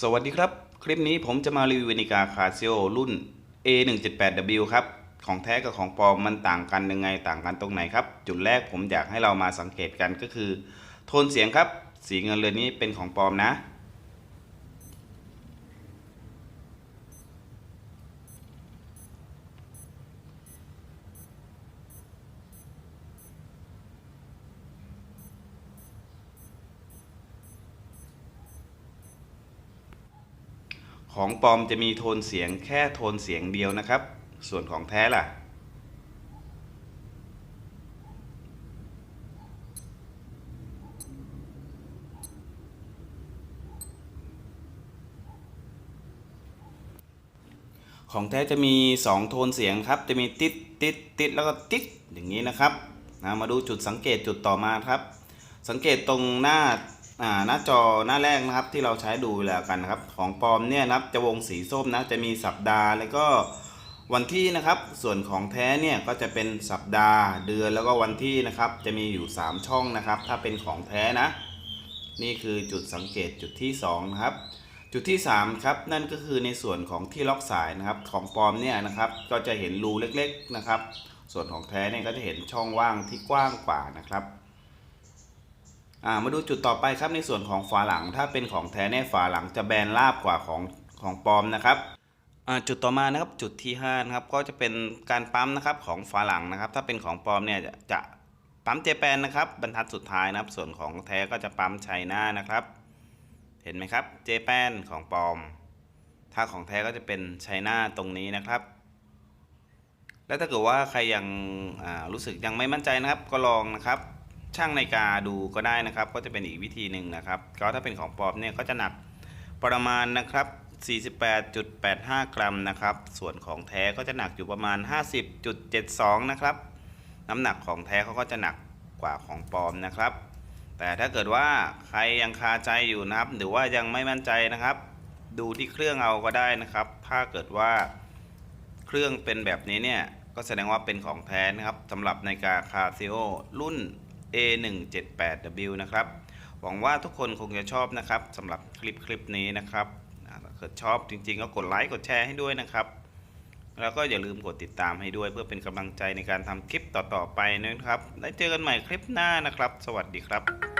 สวัสดีครับ คลิปนี้ผมจะมารีวิวนาฬิกาคาซิโอรุ่น A178W ครับ ของแท้กับของปลอมมันต่างกันยังไงต่างกันตรงไหนครับ จุดแรกผมอยากให้เรามาสังเกตกันก็คือ โทนเสียงครับ สีเงินเรือนนี้เป็นของปลอมนะ ของปลอมจะมีโทนเสียงแค่โทนเสียงเดียวนะครับ ส่วนของแท้ล่ะ ของแท้จะมี 2 โทนเสียงครับ จะมีติดติดติดแล้วก็ติ๊กอย่างนี้นะครับนะมาดูจุดสังเกตจุดต่อมาครับ สังเกตตรงหน้า หน้าจอหน้าแรกนะครับที่เราใช้ดูแล้วกันนะครับ ของปลอมเนี่ยนะครับจะวงสีส้มนะจะมีสัปดาห์แล้วก็วันที่นะครับส่วนของแท้เนี่ยก็จะเป็นสัปดาห์เดือนแล้วก็วันที่นะครับจะมีอยู่ 3 ช่องนะครับ ถ้าเป็นของแท้นะ นี่คือจุดสังเกตจุดที่2นะครับจุดที่3ครับนั่นก็คือในส่วนของที่ล็อกสายนะครับของปลอมเนี่ยนะครับก็จะเห็นรูเล็กๆนะครับ ส่วนของแท้เนี่ยก็จะเห็นช่องว่างที่กว้างกว่านะครับ มาดูจุดต่อไปครับในส่วนของฝาหลัง ถ้าเป็นของแท้เนี่ยฝาหลังจะแบนราบกว่าของของปลอมนะครับจุดต่อมานะครับจุดที่5นะครับก็จะเป็นการปั๊มนะครับของฝาหลังนะครับ ถ้าเป็นของปลอมเนี่ยจะจะปั๊มเจแปนนะครับบรรทัดสุดท้ายนะครับ ส่วนของแท้ก็จะปั๊มไชน่านะครับ เห็นไหมครับเจแปนของปลอม ถ้าของแท้ก็จะเป็นไชน่าตรงนี้นะครับ แล้วถ้าเกิดว่าใครยังรู้สึกยังไม่มั่นใจนะครับ ก็ลองนะครับ ช่างนาฬิกาดูก็ได้นะครับ ก็จะเป็นอีกวิธีหนึ่งนะครับ ก็ถ้าเป็นของปลอมเนี่ยก็จะหนักประมาณนะครับ 48.85 กรัมนะครับ ส่วนของแท้ก็จะหนักอยู่ประมาณ 50.72 นะครับ น้ำหนักของแท้เขาก็จะหนักกว่าของปลอมนะครับ แต่ถ้าเกิดว่าใครยังคาใจอยู่นะครับ หรือว่ายังไม่มั่นใจนะครับ ดูที่เครื่องเอาก็ได้นะครับ ถ้าเกิดว่าเครื่องเป็นแบบนี้เนี่ยก็แสดงว่าเป็นของแท้นะครับสำหรับนาฬิกาคาซิโอรุ่น A178W นะครับ หวังว่าทุกคนคงจะชอบนะครับสำหรับคลิปคลิปนี้นะครับถ้าเกิดชอบจริงๆ ก็กดไลค์กดแชร์ให้ด้วยนะครับ แล้วก็อย่าลืมกดติดตามให้ด้วย เพื่อเป็นกำลังใจในการทำคลิปต่อๆไปนะครับ ได้เจอกันใหม่คลิปหน้านะครับ สวัสดีครับ